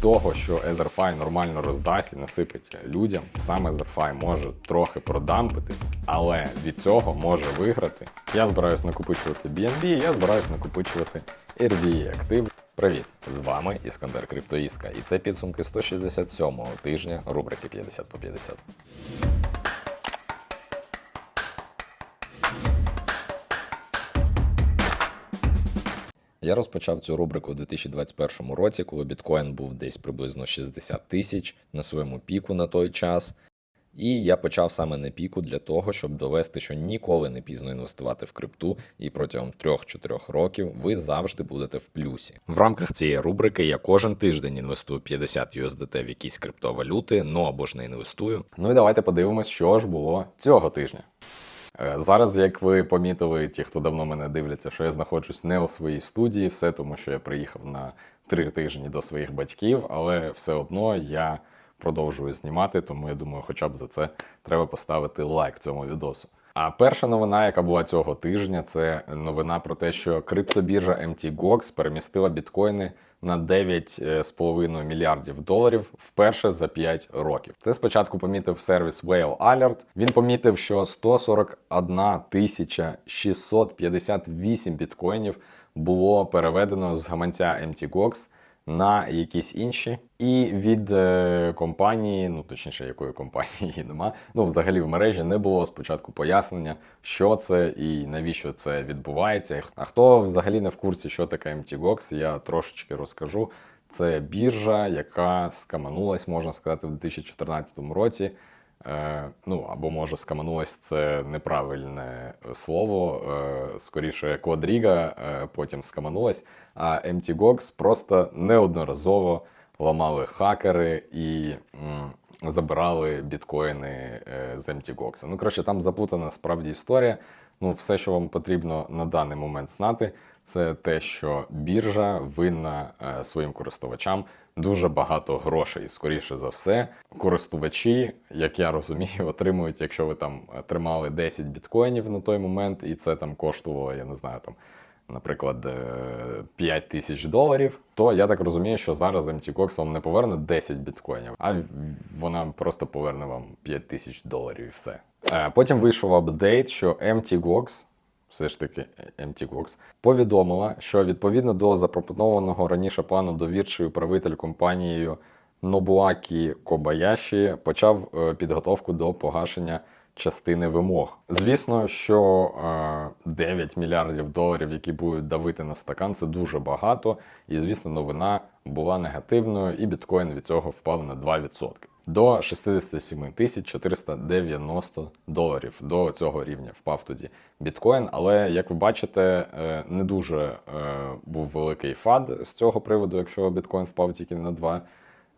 того, що Езерфай нормально роздасть і насипить людям, сам Езерфай може трохи продампитись, але від цього може виграти. Я збираюсь накопичувати BNB, я збираюсь накопичувати RDA актив. Привіт! З вами Іскандер Криптоїска, і це підсумки 167-го тижня рубрики 50 по 50. Я розпочав цю рубрику у 2021 році, коли біткоін був десь приблизно 60 тисяч на своєму піку на той час. І я почав саме на піку для того, щоб довести, що ніколи не пізно інвестувати в крипту, і протягом 3-4 років ви завжди будете в плюсі. В рамках цієї рубрики я кожен тиждень інвестую 50 USDT в якісь криптовалюти, ну або ж не інвестую. Ну і давайте подивимось, що ж було цього тижня. Е, Зараз, як ви помітили, ті, хто давно мене дивляться, що я знаходжусь не у своїй студії, все тому, що я приїхав на три тижні до своїх батьків, але все одно я продовжую знімати, тому я думаю, хоча б за це треба поставити лайк цьому відосу. А перша новина, яка була цього тижня, це новина про те, що криптобіржа MTGOX перемістила біткоїни на 9,5 мільярдів доларів вперше за 5 років. Це спочатку помітив сервіс Whale Alert. Він помітив, що 141 тисяча 658 біткоїнів було переведено з гаманця MTGOX на якісь інші. І від е, компанії, ну точніше, якої компанії нема. Ну, взагалі в мережі не було спочатку пояснення, що це і навіщо це відбувається. А хто взагалі не в курсі, що таке MTGOX, я трошечки розкажу. Це біржа, яка скаманулась, можна сказати, в 2014 році. Е, ну або може скаманулось це неправильне слово. Е, скоріше, квадріга е, потім скаманулась. А MTGOX просто неодноразово ламали хакери і забирали біткоїни е, з MTGOX. Ну коротше, там заплутана справді історія. Ну, все, що вам потрібно на даний момент знати, це те, що біржа винна е, своїм користувачам дуже багато грошей. Скоріше за все, користувачі, як я розумію, отримують, якщо ви там е, тримали 10 біткоїнів на той момент, і це там коштувало, я не знаю, там. Наприклад, 5 тисяч доларів, то я так розумію, що зараз MTGOX вам не поверне 10 біткоїнів, а вона просто поверне вам 5 тисяч доларів і все. Е, Потім вийшов апдейт, що MTGOX, все ж таки MTGOX, повідомила, що відповідно до запропонованого раніше плану довірчий управитель компанією Нобуакі Кобаяші почав е, підготовку до погашення частини вимог. Звісно, що е, 9 мільярдів доларів, які будуть давити на стакан, це дуже багато. І звісно, новина була негативною, і біткоін від цього впав на 2%. До 67 тисяч 490 доларів. До цього рівня впав тоді біткоін. Але як ви бачите, е, не дуже е, був великий фад з цього приводу, якщо біткоін впав тільки на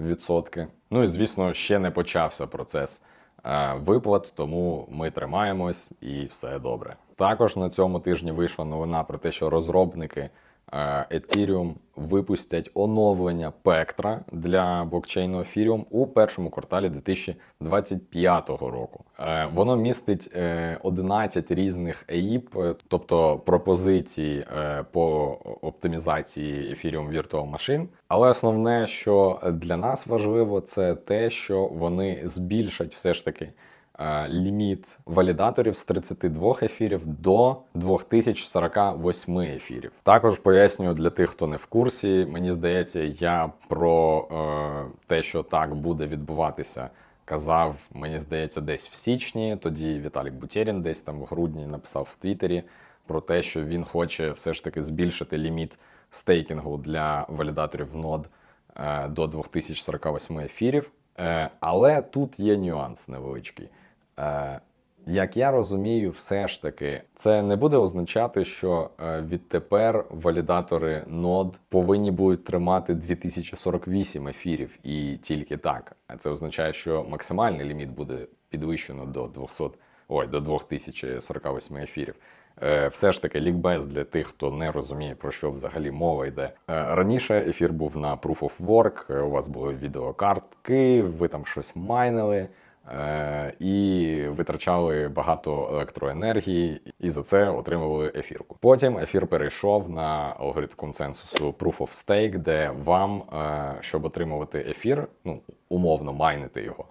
2%. Ну і звісно, ще не почався процес е, виплат, тому ми тримаємось і все добре. Також на цьому тижні вийшла новина про те, що розробники Ethereum випустять оновлення Пектра для блокчейну Ethereum у першому кварталі 2025 року. Е, Воно містить е, 11 різних AIP, е, тобто пропозицій е, по оптимізації Ethereum Virtual Machine. Але основне, що для нас важливо, це те, що вони збільшать все ж таки е, ліміт валідаторів з 32 ефірів до 2048 ефірів. Також пояснюю для тих, хто не в курсі. Мені здається, я про е, те, що так буде відбуватися. Казав, мені здається, десь в січні. Тоді Віталік Бутерін десь там в грудні написав в Твіттері про те, що він хоче все ж таки збільшити ліміт стейкінгу для валідаторів нод е, до 2048 ефірів. Е, Але тут є нюанс невеличкий. Е, Як я розумію, все ж таки це не буде означати, що е, відтепер валідатори нод повинні будуть тримати 2048 ефірів і тільки так. А Це означає, що максимальний ліміт буде підвищено до 200, ой, до 2048 ефірів. Е, Все ж таки, лікбез для тих, хто не розуміє, про що взагалі мова йде. Раніше ефір був на Proof of Work, у вас були відеокартки, ви там щось майнили. Е, і витрачали багато електроенергії, і за це отримували ефірку. Потім ефір перейшов на алгоритм консенсусу Proof of Stake, де вам, е, щоб отримувати ефір, ну умовно майнити його,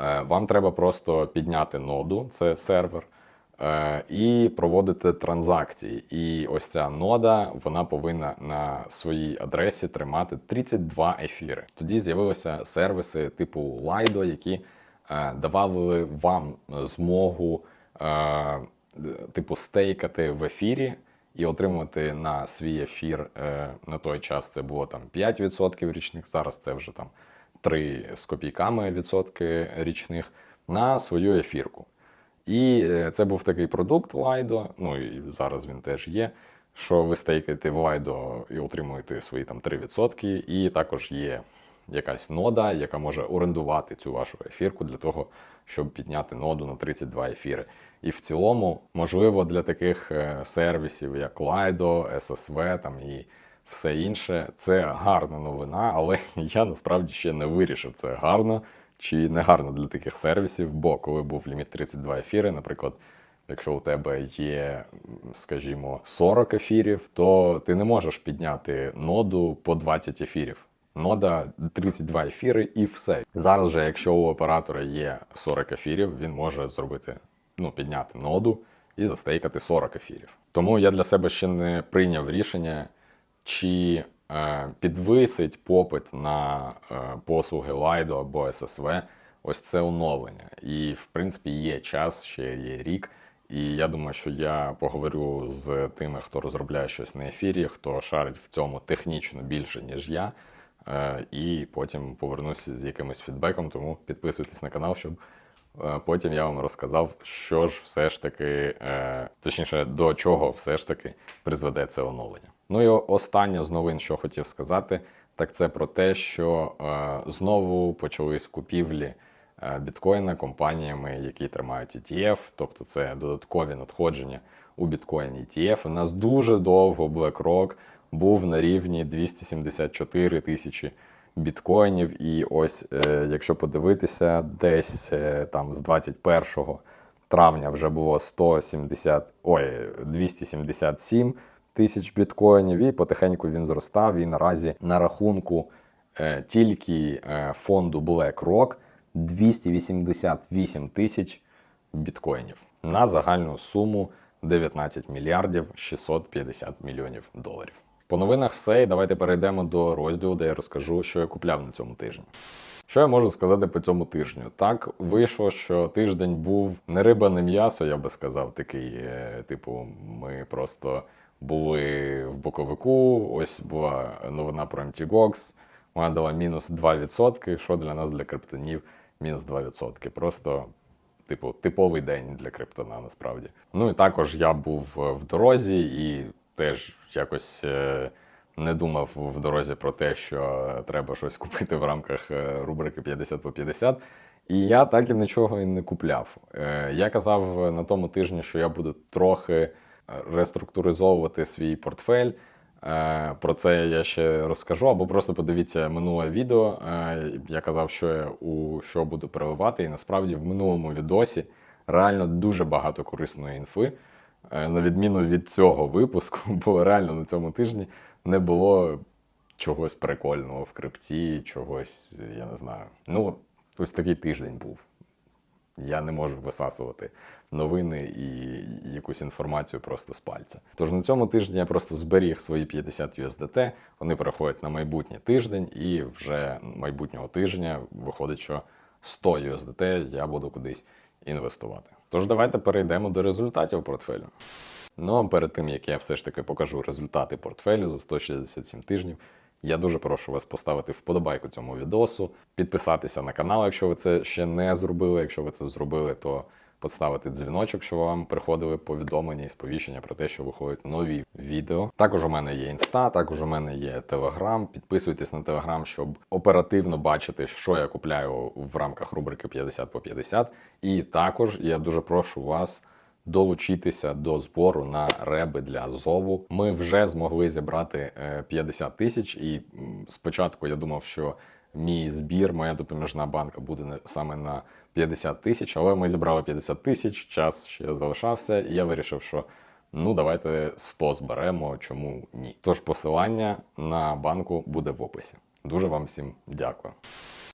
е, вам треба просто підняти ноду, це сервер. І проводити транзакції. І ось ця нода вона повинна на своїй адресі тримати 32 ефіри. Тоді з'явилися сервіси типу Lido, які давали вам змогу е, типу стейкати в ефірі. І отримувати на свій ефір е, на той час це було там 5% річних, зараз це вже там 3 з копійками відсотки річних на свою ефірку. І е, це був такий продукт Lido, ну і зараз він теж є. Що ви стейкаєте в Lido і отримуєте свої там 3%, і також є якась нода, яка може орендувати цю вашу ефірку для того, щоб підняти ноду на 32 ефіри. І в цілому, можливо, для таких е, сервісів, як Lido, SSV там і все інше, це гарна новина, але я насправді ще не вирішив, це гарно чи не гарно для таких сервісів, бо коли був ліміт 32 ефіри, наприклад, якщо у тебе є, скажімо, 40 ефірів, то ти не можеш підняти ноду по 20 ефірів. Нода 32 ефіри і все. Зараз же, якщо у оператора є 40 ефірів, він може зробити, ну, підняти ноду і застейкати 40 ефірів. Тому я для себе ще не прийняв рішення, чи е, підвисить попит на е, послуги Lido або SSV ось це оновлення. І, в принципі, є час, ще є рік. І я думаю, що я поговорю з тими, хто розробляє щось на ефірі, хто шарить в цьому технічно більше, ніж я. Е, І потім повернуся з якимось фідбеком. Тому підписуйтесь на канал, щоб е, потім я вам розказав, що ж все ж таки, е, точніше, до чого все ж таки призведе це оновлення. Ну і останнє з новин, що хотів сказати, так це про те, що знову почались купівлі біткоїна компаніями, які тримають ETF, тобто це додаткові надходження у біткоін ETF. У нас дуже довго BlackRock був на рівні 274 тисячі біткоїнів. І ось, е, якщо подивитися, десь е, там з 21 травня вже було 170, ой, 277 тисяч біткоїнів, і потихеньку він зростав. І наразі на рахунку е, тільки фонду BlackRock 288 тисяч біткоїнів на загальну суму 19 мільярдів 650 мільйонів доларів. По новинах все, і давайте перейдемо до розділу, де я розкажу, що я купляв на цьому тижні. Що я можу сказати по цьому тижню? Так вийшло, що тиждень був не риба, не м'ясо, я би сказав, такий. е, Типу, ми просто були в боковику. Ось була новина про MTGOX, Вона дала мінус 2%, що для нас, для криптонів, мінус 2%. Просто типу, типовий день для криптона насправді. Ну і також я був в дорозі і теж якось е, не думав в дорозі про те, що треба щось купити в рамках е, рубрики 50 по 50. І я так і нічого і не купляв. Е, Я казав на тому тижні, що я буду трохи реструктуризовувати свій портфель. Про це я ще розкажу, або просто подивіться минуле відео. Я казав, що я у що буду переливати, і насправді в минулому відосі реально дуже багато корисної інфи. Е, На відміну від цього випуску, бо реально на цьому тижні не було чогось прикольного в крипті, чогось, я не знаю. Ну, ось такий тиждень був. Я не можу висасувати новини і якусь інформацію просто з пальця. Тож на цьому тижні я просто зберіг свої 50 USDT, вони переходять на майбутній тиждень, і вже майбутнього тижня виходить, що 100 USDT я буду кудись інвестувати. Тож давайте перейдемо до результатів портфелю. Ну а перед тим як я все ж таки покажу результати портфелю за 167 тижнів, я дуже прошу вас поставити вподобайку цьому відосу, підписатися на канал, якщо ви це ще не зробили. Якщо ви це зробили, то поставити дзвіночок, щоб вам приходили повідомлення і сповіщення про те, що виходять нові відео. Також у мене є інста, також у мене є телеграм. Підписуйтесь на телеграм, щоб оперативно бачити, що я купляю в рамках рубрики 50 по 50. І також я дуже прошу вас долучитися до збору на реби для зову. Ми вже змогли зібрати е, 50 тисяч, і спочатку я думав, що мій збір, моя допоміжна банка буде саме на 50 тисяч, але ми зібрали 50 тисяч, час ще залишався, і я вирішив, що ну давайте 100 зберемо, чому ні. Тож посилання на банку буде в описі. Дуже вам всім дякую.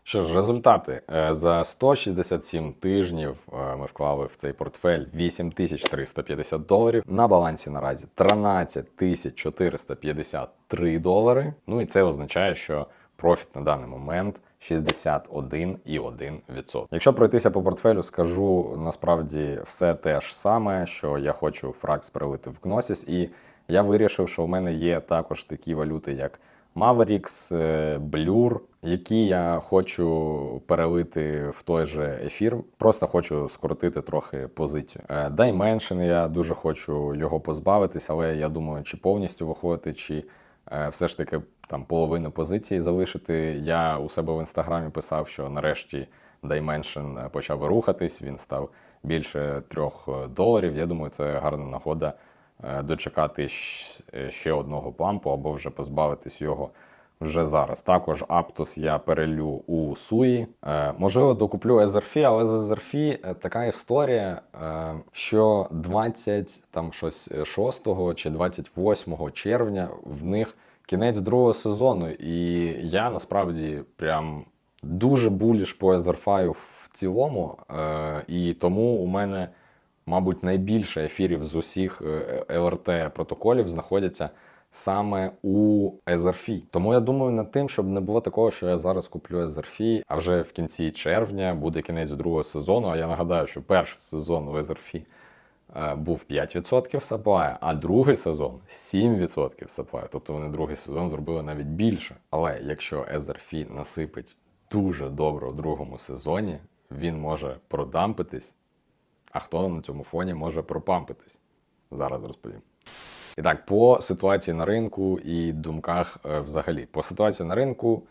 Що ж, результати Е, за 167 тижнів е, ми вклали в цей портфель 8350 доларів. На балансі наразі 13453 долари. Ну і це означає, що профіт на даний момент 61,1%. Якщо пройтися по портфелю, скажу насправді все те ж саме, що я хочу фракс перелити в Gnosis, і я вирішив, що в мене є також такі валюти, як Mavericks, е, Blur, які я хочу перелити в той же ефір. Просто хочу скоротити трохи позицію. Е, Dimension, я дуже хочу його позбавитись, але я думаю, чи повністю виходити, чи все ж таки там половину позиції залишити. Я у себе в інстаграмі писав, що нарешті Dimension почав рухатись, він став більше трьох доларів. Я думаю, це гарна нагода е, дочекати е, ще одного пампу або вже позбавитись його вже зараз. Також Aptos я перелю у Суї. Е, можливо, докуплю SRF, але з SRF е, така історія, е, що 20 там щось е, 6 чи 28 червня в них кінець другого сезону, і я насправді прям дуже буліш по SRF в цілому, е, і тому у мене мабуть, найбільше ефірів з усіх ЛРТ протоколів знаходяться саме у SRF. Тому я думаю над тим, щоб не було такого, що я зараз куплю SRF, а вже в кінці червня буде кінець другого сезону. А я нагадаю, що перший сезон в SRF е, був 5% саплая, а другий сезон 7% саплая. Тобто вони другий сезон зробили навіть більше. Але якщо SRF насипить дуже добре в другому сезоні, він може продампитись. А хто на цьому фоні може пропампитись? Зараз розповім. І так, по ситуації на ринку і думках е, взагалі. По ситуації на ринку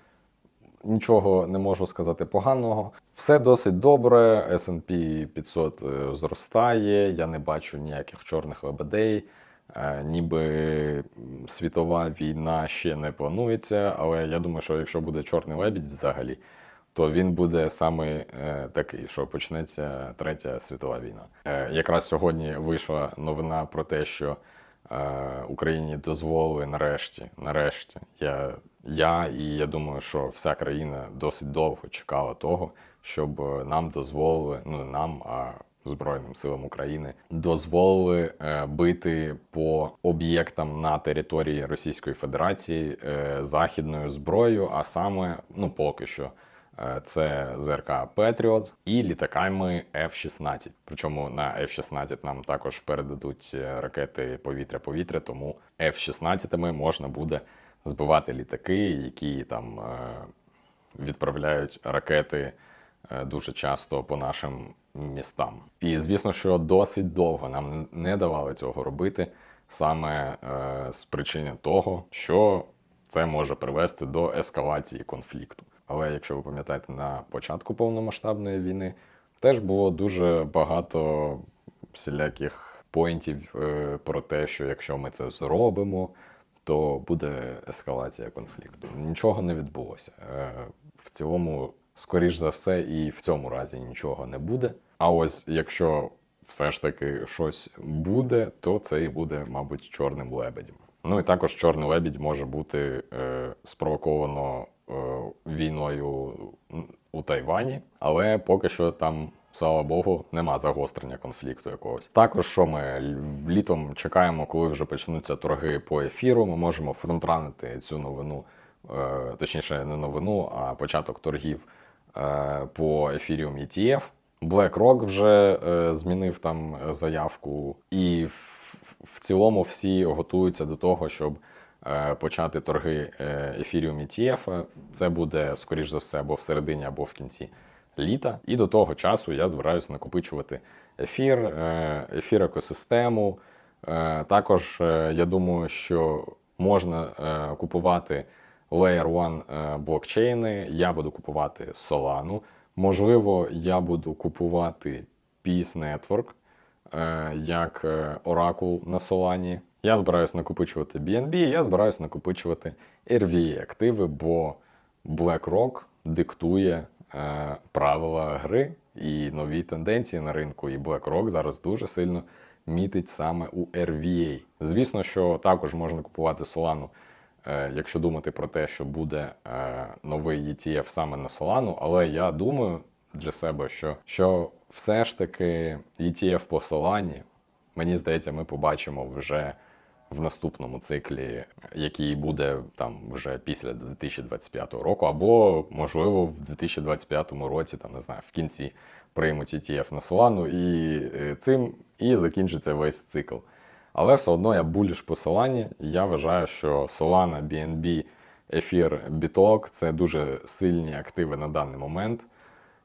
нічого не можу сказати поганого. Все досить добре. SP 500 е, зростає. Я не бачу ніяких чорних лебедей. Е, Ніби світова війна ще не планується, але я думаю, що якщо буде чорний лебідь взагалі, то він буде саме такий, що почнеться третя світова війна. Якраз сьогодні вийшла новина про те, що Україні дозволили нарешті, нарешті, я, я і я думаю, що вся країна досить довго чекала того, щоб е, нам дозволили, ну не нам, а Збройним силам України дозволили е, бити по об'єктам на території Російської Федерації е, західною зброєю, а саме, ну поки що, е, це ЗРК Петріот і літаками F-16. Причому на F-16 нам також передадуть е, ракети повітря-повітря, тому F-16 можна буде збивати літаки, які там е, відправляють ракети е, дуже часто по нашим містам. І звісно, що досить довго нам не давали цього робити саме е, з причини того, що це може привести до ескалації конфлікту. Але якщо ви пам'ятаєте, на початку повномасштабної війни теж було дуже багато всіляких поінтів е, про те, що якщо ми це зробимо, то буде ескалація конфлікту. Нічого не відбулося. Е, В цілому, скоріш за все, і в цьому разі нічого не буде. А ось якщо все ж таки щось буде, то це і буде, мабуть, чорним лебедем. Ну і також чорний лебідь може бути е, спровоковано війною у Тайвані, але поки що там. Слава Богу, нема загострення конфлікту якогось. Також, що ми літом чекаємо, коли вже почнуться торги по ефіру. Ми можемо фронтранити цю новину, е, точніше, не новину, а початок торгів е, по Ethereum ETF. BlackRock вже е, змінив там е, заявку, і в, цілому всі готуються до того, щоб е, почати торги е, Ethereum ETF. Це буде, скоріш за все, або в середині, або в кінці літа. І до того часу я збираюся накопичувати ефір, е, ефір екосистему. Е, Також е, я думаю, що можна е, купувати Layer 1 е, блокчейни. Я буду купувати Solana. Можливо, я буду купувати Peace Network е, як е, оракул на Solana. Я збираюся накопичувати BNB, я збираюся накопичувати RVE активи, бо BlackRock диктує е, правила гри і нові тенденції на ринку. І BlackRock зараз дуже сильно мітить саме у RVA. Звісно, що також можна купувати Solana, е, якщо думати про те, що буде е, новий ETF саме на Solana, але я думаю для себе, що, що все ж таки ETF по Solana, мені здається, ми побачимо вже в наступному циклі, який буде там вже після 2025 року, або можливо в 2025 році, там не знаю, в кінці приймуть ETF на Solana, і е, цим і закінчиться весь цикл. Але все одно я буліш по Solana. Я вважаю, що Solana, BNB, Ефір, Bitalk – це дуже сильні активи на даний момент.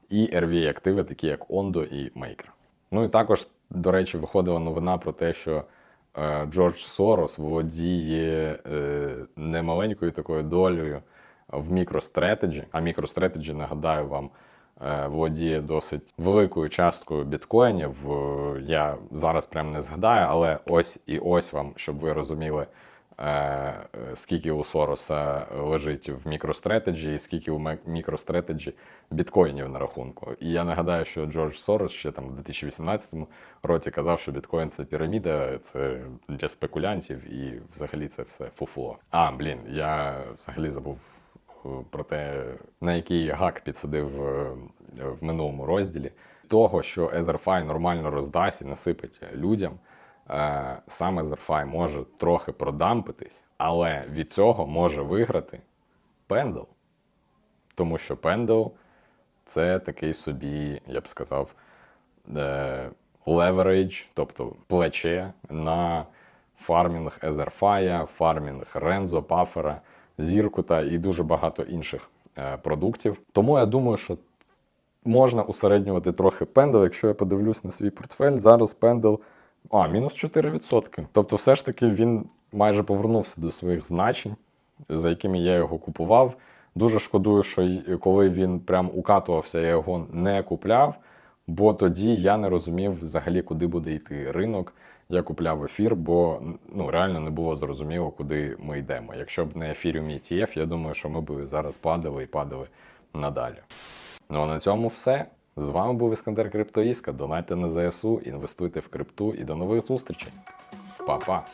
І RV активи, такі як Ondo і Maker. Ну і також, до речі, виходила новина про те, що е, Джордж Сорос володіє е, немаленькою такою долею в MicroStrategy. А MicroStrategy, нагадаю вам, е, володіє досить великою часткою біткоїнів. Е, Я зараз прям не згадаю, але ось і ось вам, щоб ви розуміли, скільки у Сороса лежить в MicroStrategy і скільки у MicroStrategy біткоїнів на рахунку. І я нагадаю, що Джордж Сорос ще там у 2018 році казав, що біткоін це піраміда, це для спекулянтів, і взагалі це все фуфло. А, блін, я взагалі забув е, про те, на який гак підсадив е, в минулому розділі. Того, що EtherFi нормально роздасть і насипить людям, е, саме EtherFi може трохи продампитись, але від цього може виграти Pendle. Тому що Pendle це такий собі, я б сказав, е, leverage, тобто плече на фармінг Езерфая, фармінг Рензо, Пафера, Зіркута і дуже багато інших е, продуктів. Тому я думаю, що можна усереднювати трохи пендел. Якщо я подивлюсь на свій портфель, зараз пендел а, мінус 4%. Тобто, все ж таки він майже повернувся до своїх значень, за якими я його купував. Дуже шкодую, що коли він прям укатувався, я його не купляв, бо тоді я не розумів взагалі, куди буде йти ринок. Я купляв ефір, бо ну, реально не було зрозуміло, куди ми йдемо. Якщо б не ефіріум ETF, я думаю, що ми б зараз падали і падали надалі. Ну а на цьому все. З вами був Іскандер Криптоїска. Донайте на ЗСУ, інвестуйте в крипту і до нових зустрічей. Па-па!